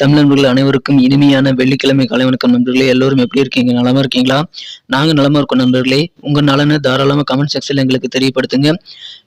தமிழ் நண்பர்கள் அனைவருக்கும் இனிமையான வெள்ளிக்கிழமை காலை வணக்கம் நண்பர்களே. எல்லோரும் எப்படி இருக்கீங்க? நலமா இருக்கீங்களா? நாங்க நலமா இருக்கோம் நண்பர்களே. உங்க நலனை தாராளமா கமெண்ட் செக்ஷன்ல எங்களுக்கு தெரியப்படுத்துங்க.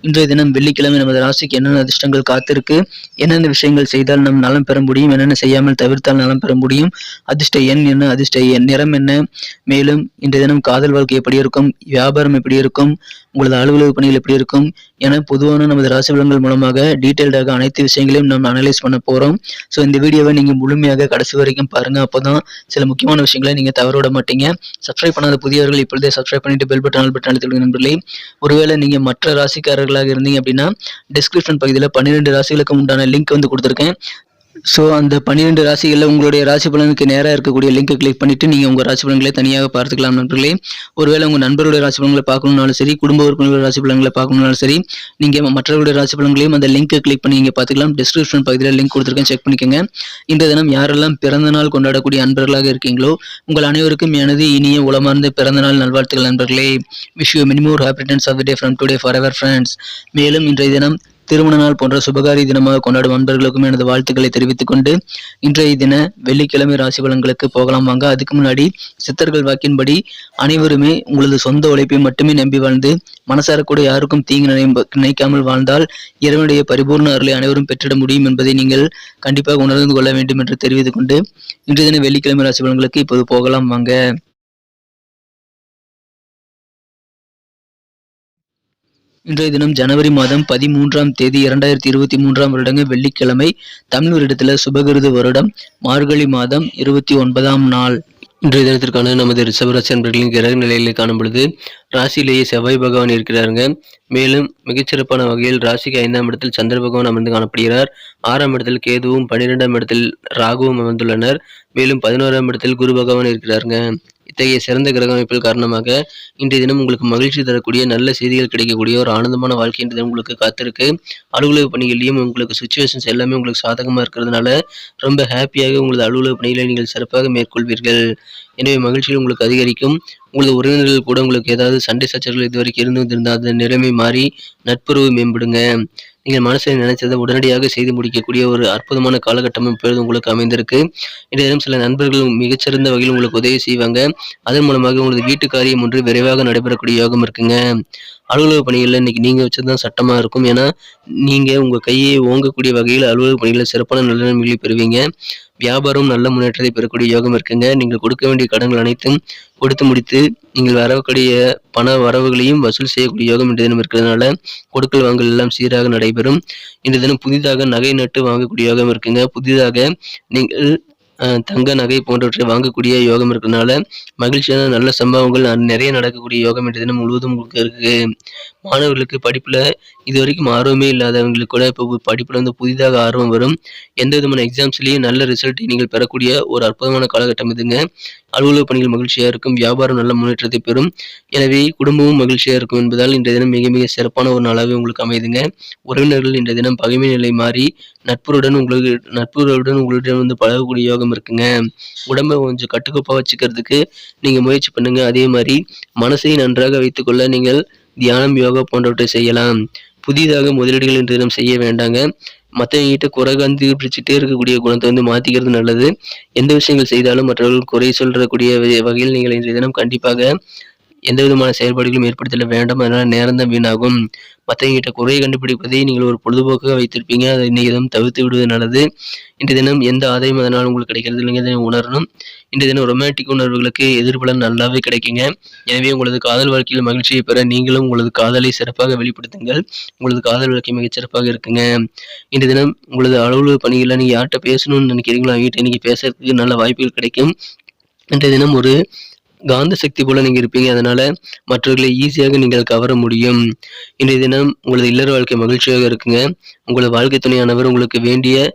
இன்றைய தினம் வெள்ளிக்கிழமை நமது ராசிக்கு என்னென்ன அதிர்ஷ்டங்கள் காத்திருக்கு? என்னென்ன விஷயங்கள் செய்தால் நம் நலம் பெற முடியும்? என்னென்ன செய்யாமல் தவிர்த்தால் நலம் பெற முடியும்? அதிர்ஷ்ட எண் என்ன? அதிர்ஷ்ட எண் நிறம் என்ன? மேலும் இன்றைய தினம் காதல் வாழ்க்கை எப்படி இருக்கும்? வியாபாரம் எப்படி இருக்கும்? உங்களது அலுவலக பணிகள் எப்படி இருக்கும்? என பொதுவான நமது ராசி விலங்குகள் மூலமாக டீட்டெயில்டாக அனைத்து விஷயங்களையும் நம்ம அனலைஸ் பண்ண போறோம். ஸோ இந்த வீடியோவை நீங்க முழுமையாக கடைசி வரைக்கும் பாருங்க. அப்போதான் சில முக்கியமான விஷயங்களை நீங்க தவற விட மாட்டீங்க. சப்ஸ்கிரைப் பண்ணாத புதியவர்கள் இப்பொழுதே சப்ஸ்கிரைப் பண்ணிட்டு பெல் பட்டன் ஆல் பட்டன் அழுத்திடுங்க நண்பர்களே. ஒருவேளை நீங்க மற்ற ராசிக்காரர்களாக இருந்தீங்க அப்படின்னா டிஸ்கிரிப்ஷன் பகுதியில் பன்னிரெண்டு ராசிகளுக்கு உண்டான லிங்க் வந்து கொடுத்துருக்கேன். ஸோ அந்த பன்னிரெண்டு ராசிகளில் உங்களுடைய ராசி பலனுக்கு நேராக இருக்கக்கூடிய லிங்கை கிளிக் பண்ணிவிட்டு நீங்கள் உங்கள் ராசி பலன்களை தனியாக பார்த்துக்கலாம் நண்பர்களே. ஒருவேளை உங்கள் நண்பருடைய ராசி பலன்களை பார்க்கணும்னாலும் சரி குடும்ப உறுப்பினர்களுடைய ராசி பலன்களை பார்க்கணும்னாலும் சரி நீங்கள் மற்றவர்களுடைய ராசி பலன்களையும் அந்த லிங்கை கிளிக் பண்ணி நீங்கள் பார்த்துக்கலாம். டிஸ்கிரிப்ஷன் பகுதியில் லிங்க் கொடுத்துருக்கேன் செக் பண்ணிக்கோங்க. இந்த தினம் யாரெல்லாம் பிறந்த நாள் கொண்டாடக்கூடிய அன்பர்களாக இருக்கீங்களோ உங்கள் அனைவருக்கும் எனது இனிய உளமார்ந்த பிறந்த நாள் நல்வாழ்த்துக்கள் நண்பர்களே. Wish you many more happy returns of the day from today forever friends மேலும் இன்றைய தினம் திருமண நாள் போன்ற சுபகாரி தினமாக கொண்டாடும் அன்பர்களுக்கும் எனது வாழ்த்துக்களை தெரிவித்துக் கொண்டு இன்றைய தின வெள்ளிக்கிழமை ராசி பலன்களுக்கு போகலாம் வாங்க. அதுக்கு முன்னாடி சித்தர்கள் வாக்கின்படி அனைவருமே உங்களது சொந்த உழைப்பை மட்டுமே நம்பி வாழ்ந்து மனசார கூட யாருக்கும் தீங்கு நினை- நினைக்காமல் வாழ்ந்தால் இறைவனுடைய பரிபூர்ண அருளை அனைவரும் பெற்றிட முடியும் என்பதை நீங்கள் கண்டிப்பாக உணர்ந்து கொள்ள வேண்டும் என்று தெரிவித்துக் கொண்டு இன்றைய தின வெள்ளிக்கிழமை ராசி பலன்களுக்கு இப்போது போகலாம் வாங்க. இன்றைய தினம் ஜனவரி மாதம் பதிமூன்றாம் தேதி இரண்டாயிரத்தி இருபத்தி மூன்றாம் வருடங்க வெள்ளிக்கிழமை தமிழ் வருடத்தில் சுபகிருது வருடம் மார்கழி மாதம் இருபத்தி ஒன்பதாம் நாள். இன்றைய தினத்திற்கான நமது ரிஷபராசி அன்பர்களின் கிரக நிலையிலே காணும் பொழுது ராசியிலேயே செவ்வாய் பகவான் இருக்கிறாருங்க. மேலும் மிகச்சிறப்பான வகையில் ராசிக்கு ஐந்தாம் இடத்தில் சந்திர பகவான் அமர்ந்து காணப்படுகிறார். ஆறாம் இடத்தில் கேதுவும் பன்னிரெண்டாம் இடத்தில் ராகுவும் அமர்ந்துள்ளனர். மேலும் பதினோராம் இடத்தில் குரு பகவான் இருக்கிறாருங்க. இத்தகைய சிறந்த கிரக அமைப்பில் காரணமாக இன்றைய தினம் உங்களுக்கு மகிழ்ச்சி தரக்கூடிய நல்ல செய்திகள் கிடைக்கக்கூடிய ஒரு ஆனந்தமான வாழ்க்கை இன்றைய தினம் உங்களுக்கு காத்திருக்கு. அலுவலக பணிகள்லையும் உங்களுக்கு சுச்சுவேஷன்ஸ் எல்லாமே உங்களுக்கு சாதகமாக இருக்கிறதுனால ரொம்ப ஹாப்பியாக உங்களது அலுவலக பணிகளை நீங்கள் சிறப்பாக மேற்கொள்வீர்கள். எனவே மகிழ்ச்சிகள் உங்களுக்கு அதிகரிக்கும். உங்களது உறவினர்கள் கூட உங்களுக்கு ஏதாவது சண்டை சச்சரவுகள் இதுவரைக்கும் இருந்து வந்திருந்தால் அந்த நிலைமை மாறி நட்புறவு மேம்படுங்க. நீங்கள் மனசில் நினைச்சதை உடனடியாக செய்து முடிக்கக்கூடிய ஒரு அற்புதமான காலகட்டம் இப்பொழுது உங்களுக்கு அமைந்திருக்கு. இன்றைய தினம் சில நண்பர்கள் மிகச்சிறந்த வகையில் உங்களுக்கு உதவி செய்வாங்க. அதன் மூலமாக உங்களது வீட்டு காரியம் ஒன்று விரைவாக நடைபெறக்கூடிய யோகம் இருக்குங்க. அலுவலக பணிகளில் இன்னைக்கு நீங்கள் வச்சதுதான் சட்டமாக இருக்கும். ஏன்னா நீங்கள் உங்கள் கையை ஓங்கக்கூடிய வகையில் அலுவலக பணிகளில் சிறப்பான நல்ல நன்மைகளை பெறுவீங்க. வியாபாரம் நல்ல முன்னேற்றத்தை பெறக்கூடிய யோகம் இருக்குங்க. நீங்கள் கொடுக்க வேண்டிய கடன்கள் அனைத்தும் கொடுத்து முடித்து நீங்கள் வரக்கூடிய பண வரவுகளையும் வசூல் செய்யக்கூடிய யோகம் இன்று தினம் இருக்கிறதுனால கொடுக்கல் வாங்கல் எல்லாம் சீராக நடைபெறும். இன்று தினம் புதிதாக நகை நட்டு வாங்கக்கூடிய யோகம் இருக்குங்க. புதிதாக நீங்கள் தங்க நகை போன்றவற்றை வாங்கக்கூடிய யோகம் இருக்கிறதுனால மகிழ்ச்சியான நல்ல சம்பவங்கள் ந- நிறைய நடக்கக்கூடிய யோகம் என்ற தினம் முழுவதும் உங்களுக்கு இருக்கு. மாணவர்களுக்கு படிப்புல இது வரைக்கும் ஆர்வமே இல்லாதவங்களுக்கு கூட இப்போ படிப்பில் வந்து புதிதாக ஆர்வம் வரும். எந்த விதமான எக்ஸாம்ஸ்லேயும் நல்ல ரிசல்ட்டை நீங்கள் பெறக்கூடிய ஒரு அற்புதமான காலகட்டம் இதுங்க. அலுவலக பணிகள் மகிழ்ச்சியாக இருக்கும். வியாபாரம் நல்ல முன்னேற்றத்தை பெறும். எனவே குடும்பமும் மகிழ்ச்சியாக இருக்கும் என்பதால் இன்றைய தினம் மிக மிக சிறப்பான ஒரு நாளாகவே உங்களுக்கு அமைதுங்க உறவினர்கள் இன்றைய தினம் பகைமை நிலை மாறி நட்புடன் உங்களுக்கு நட்புடன் உங்களிடம் வந்து பழகக்கூடிய யோகம் இருக்குங்க. உடம்பை கொஞ்சம் கட்டுக்கோப்பாக வச்சுக்கிறதுக்கு நீங்கள் முயற்சி பண்ணுங்க. அதே மாதிரி மனசை நன்றாக வைத்துக்கொள்ள நீங்கள் தியானம் யோகா போன்றவற்றை செய்யலாம். புதிதாக முதலீடுகள் இன்று தினம் செய்ய வேண்டாங்க. மற்றவங்ககிட்ட குறை கந்து பிடிச்சிட்டே இருக்கக்கூடிய குணத்தை வந்து மாத்திக்கிறது நல்லது. எந்த விஷயங்கள் செய்தாலும் மற்றவர்கள் குறை சொல்றக்கூடிய வகையில் நீங்கள் இன்றைய தினம் கண்டிப்பாக எந்த விதமான செயல்பாடுகளும் ஏற்படுத்தல வேண்டாம். அதனால் நேரம் தான் வீணாகும். மற்றவங்கிட்ட குறையை கண்டுபிடிப்பதை நீங்கள் ஒரு பொழுதுபோக்காக வைத்திருப்பீங்க. அதை இன்னைக்கு தினம் தவிர்த்து விடுவது நல்லது. இன்றைய தினம் எந்த ஆதாயம் அதனால் உங்களுக்கு கிடைக்கிறது இல்லைங்க உணரணும். இன்றைய தினம் ரொமான்டிக் உணர்வுகளுக்கு எதிர்பலன் நல்லாவே கிடைக்குங்க. எனவே உங்களது காதல் வாழ்க்கையில் மகிழ்ச்சியை பெற நீங்களும் உங்களது காதலை சிறப்பாக வெளிப்படுத்துங்கள். உங்களது காதல் வாழ்க்கை மிகச் சிறப்பாக இருக்குங்க. இன்றைய தினம் உங்களது அலுவலக பணிகளில் நீங்கள் யார்கிட்ட பேசணும்னு நினைக்கிறீங்களோ அவங்ககிட்ட இன்னைக்கு பேசுறதுக்கு நல்ல வாய்ப்புகள் கிடைக்கும். இன்றைய தினம் ஒரு காந்த சக்தி போல நீங்க இருப்பீங்க. அதனால மற்றவர்களை ஈஸியாக நீங்கள் கவர முடியும். இன்றைய தினம் உங்களது இல்லற வாழ்க்கை மகிழ்ச்சியாக இருக்குங்க. உங்களது வாழ்க்கை துணையானவர் உங்களுக்கு வேண்டிய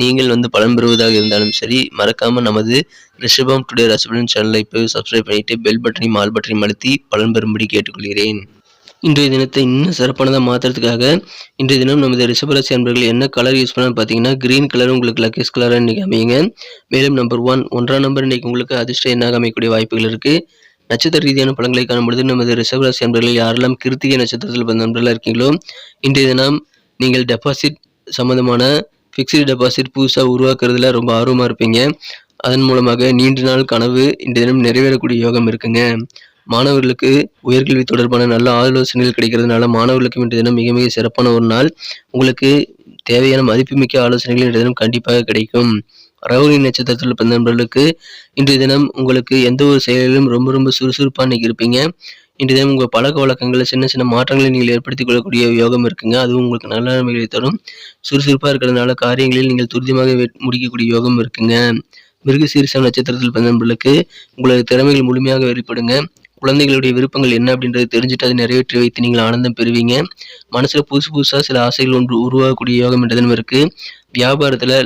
நீங்கள் வந்து பலன் பெறுவதாக இருந்தாலும் சரி மறக்காமல் நமது ரிஷபம் டுடே ரசபலன் சேனலை இப்போவே சப்ஸ்கிரைப் பண்ணிட்டு பெல் பட்டனையும் ஆல் பட்டனையும் அழுத்தி பலன் பெறும்படி கேட்டுக்கொள்கிறேன். இன்றைய தினத்தை இன்னும் சிறப்பானதாக மாற்றுறதுக்காக இன்றைய தினம் நமது ரிஷபராசி அன்பர்கள் என்ன கலர் யூஸ் பண்ணான்னு பார்த்தீங்கன்னா க்ரீன் கலர் உங்களுக்கு லக்கேஸ் கலராக இன்றைக்கி அமையுங்க. மேலும் நம்பர் ஒன் ஒன்றாம் நம்பர் இன்றைக்கி உங்களுக்கு அதிர்ஷ்ட எண்ணாக அமையக்கூடிய வாய்ப்புகள் இருக்குது நட்சத்திர ரீதியான பழங்களை காணும்பொழுது நமது ரிஷபராசி அன்பர்கள் யாரெல்லாம் கிருத்திகை நட்சத்திரத்தில் பிறந்த நண்பர்களாக இருக்கீங்களோ இன்றைய தினம் நீங்கள் டெபாசிட் சம்மந்தமான ஃபிக்ஸ்டு டெபாசிட் புதுசாக உருவாக்குறதுல ரொம்ப ஆர்வமாக இருப்பீங்க. அதன் மூலமாக நீண்ட நாள் கனவு இன்றைய தினம் நிறைவேறக்கூடிய யோகம் இருக்குங்க. மாணவர்களுக்கு உயர்கல்வி தொடர்பான நல்ல ஆலோசனைகள் கிடைக்கிறதுனால மாணவர்களுக்கு இன்றைய தினம் மிக மிக சிறப்பான ஒரு நாள். உங்களுக்கு தேவையான மதிப்புமிக்க ஆலோசனைகள் இன்றைய தினம் கண்டிப்பாக கிடைக்கும். ரவுனி நட்சத்திரத்தில் பிறந்த நண்பர்களுக்கு இன்றைய தினம் உங்களுக்கு எந்த ஒரு செயலிலும் ரொம்ப ரொம்ப சுறுசுறுப்பாக இன்னைக்கு இருப்பீங்க. இன்றைய தினம் உங்கள் பழக்க வழக்கங்களில் சின்ன சின்ன மாற்றங்களை நீங்கள் ஏற்படுத்திக் கொள்ளக்கூடிய யோகம் இருக்குங்க. அதுவும் உங்களுக்கு நல்ல நன்மைகளை தரும். சுறுசுறுப்பாக இருக்கிறதுனால காரியங்களில் நீங்கள் துரிதமாக வெ- முடிக்கக்கூடிய யோகம் இருக்குங்க. மிருகசீரிசம் நட்சத்திரத்தில் பிறந்த உங்களது திறமைகள் முழுமையாக வெளிப்படுங்க. குழந்தைகளுடைய விருப்பங்கள் என்ன அப்படின்றத தெரிஞ்சுட்டு அதை நிறைவேற்றி வைத்து நீங்கள் ஆனந்தம் பெறுவீங்க. மனசில் புதுசு புதுசாக சில ஆசைகள் ஒன்று உருவாகக்கூடிய யோகம் என்ற தினம் இருக்கு.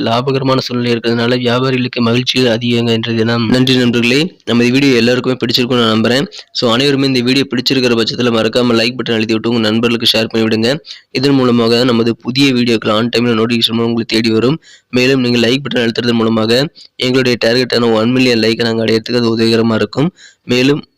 லாபகரமான சூழ்நிலை இருக்கிறதுனால வியாபாரிகளுக்கு மகிழ்ச்சிகள் அதிகங்க என்றது நாம் நன்றி நண்பர்களே. நம்ம இந்த வீடியோ எல்லாருக்குமே பிடிச்சிருக்கும்னு நான் நம்புறேன். ஸோ அனைவருமே இந்த வீடியோ பிடிச்சிருக்கிற பட்சத்தில் மறக்காமல் லைக் பட்டன் எழுதி விட்டு உங்கள் நண்பர்களுக்கு ஷேர் பண்ணிவிடுங்க. இதன் மூலமாக நமது புதிய வீடியோக்கள் ஆன் டைமில் நோட்டிஃபிகேஷன் உங்களுக்கு தேடி வரும். மேலும் நீங்கள் லைக் பட்டன் அழுத்துறது மூலமாக எங்களுடைய டார்கெட்டான ஒன் மில்லியன் லைக்கை நாங்கள் அடையிறதுக்கு அது உதவிகரமாக இருக்கும். மேலும்